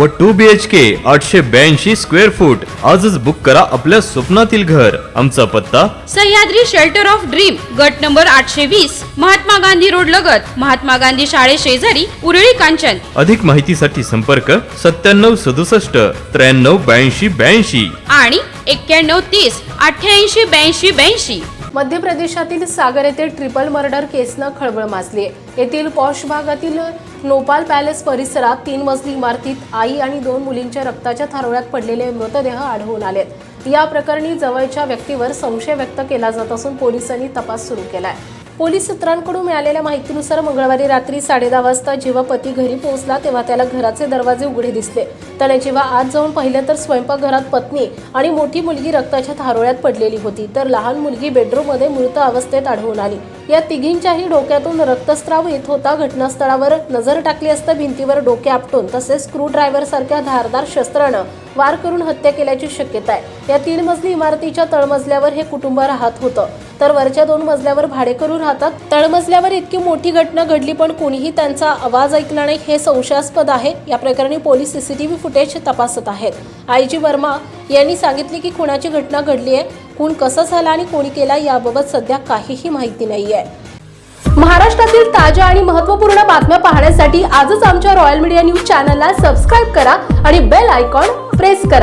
व to B H के आठशे ब्याऐंशी स्क्वेअर फूट आजच बुक करा आपल्या स्वप्नातील घर. आमचा पत्ता? सह्याद्री शेल्टर ऑफ ड्रीम गट नंबर आठशे वीस महात्मा गांधी रोड लगत. महात्मा गांधी शाळे शेजारी उरळी कांचन. अधिक माहितीसाठी संपर्क सत्त्याण्णव सदुसष्ट त्र्याण्णव ब्याऐंशी ब्याऐंशी. आणि एक्क्याण्णव तीस अठ्ठ्याऐंशी ब्याऐंशी ब्याऐंशी. मध्य प्रदेशातील सागर येथे ट्रिपल मर्डर केसनं खळबळ माजली येथील पॉश भागातील नोपाल पॅलेस परिसरात तीन मजली इमारतीत आई आणि दोन मुलींच्या रक्ताच्या थारोळ्यात पडलेले मृतदेह आढळून आलेत. या प्रकरणी जवळच्या व्यक्तीवर संशय व्यक्त केला जात असून पोलिसांनी तपास सुरू केलाय. पोलीस सूत्रांकडून मिळालेल्या माहितीनुसार मंगळवारी रात्री साडेदहा वाजता जेव्हा पती घरी पोहोचला तेव्हा त्याला घराचे दरवाजे उघडे दिसले. त्याने जेव्हा आत जाऊन पाहिलं तर स्वयंपाकघरात पत्नी आणि मोठी मुलगी रक्ताच्या थारोळ्यात पडलेली होती. तर लहान मुलगी बेडरूममध्ये मृत अवस्थेत आढळून आली. या तिघींच्याही डोक्यातून रक्तस्राव येत होता. घटनास्थळावर नजर टाकली असता भिंतीवर डोके आपटून तसेच स्क्रू ड्रायव्हर सारख्या धारदार शस्त्रानं वार करून हत्या केल्याची शक्यता आहे. या तीन मजली इमारतीच्या तळमजल्यावर हे कुटुंब राहत होतं. तर वरच्या दोन मजल्यावर भाडेकरू राहतात. तळमजल्यावर इतकी मोठी घटना घडली पण कोणीही त्यांचा आवाज ऐकला नाही. हे संशयास्पद आहे. या प्रकरणी पोलीस सीसीटीव्ही फुटेज तपासत आहेत. आय जी वर्मा यांनी सांगितले की खुनाची घटना घडली आहे. खून कसा झाला आणि कोणी केला याबाबत सध्या काहीही माहिती नाही आहे महाराष्ट्रातील ताज्या आणि महत्त्वपूर्ण बातम्या पाहण्यासाठी आजच आमच्या रॉयल मीडिया न्यूज चॅनलला सबस्क्राईब करा आणि बेल आयकॉन प्रेस करा.